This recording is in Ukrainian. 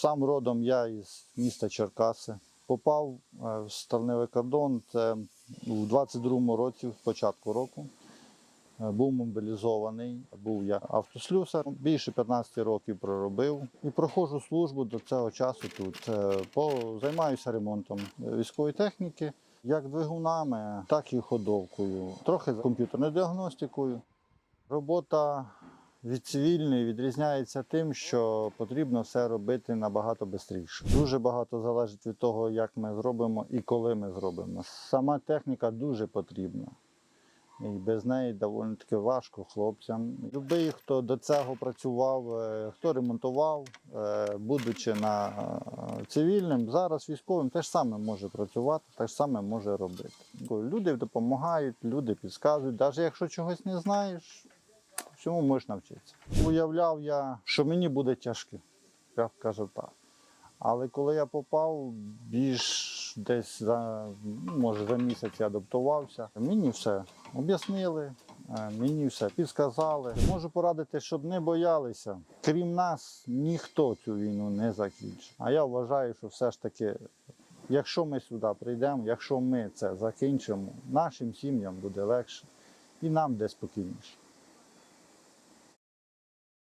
Сам родом я із міста Черкаси. Попав е, в сталневий кордон це у 22-му році, в початку року. Е, Був мобілізований, був я автослюсар, більше 15 років проробив і проходжу службу до цього часу тут. Е, займаюся ремонтом військової техніки, як двигунами, так і ходовкою, трохи комп'ютерною діагностикою. Робота від цивільної відрізняється тим, що потрібно все робити набагато швидше. Дуже багато залежить від того, як ми зробимо і коли ми зробимо. Сама техніка дуже потрібна. І без неї доволі таки важко хлопцям. Любий, хто до цього працював, е, хто ремонтував, е, будучи на е, цивільним, зараз військовим теж саме може працювати, теж саме може робити. Люди допомагають, люди підказують. Навіть якщо чогось не знаєш, всьому можеш навчитися. Уявляв я, що мені буде тяжко, я кажу так. Але коли я попав, більш десь за, ну, може, за місяць я адаптувався, мені все об'яснили, е, мені все підсказали. Можу порадити, щоб не боялися. Крім нас, ніхто цю війну не закінчить. А я вважаю, що все ж таки, якщо ми сюди прийдемо, якщо ми це закінчимо, нашим сім'ям буде легше і нам буде спокійніше.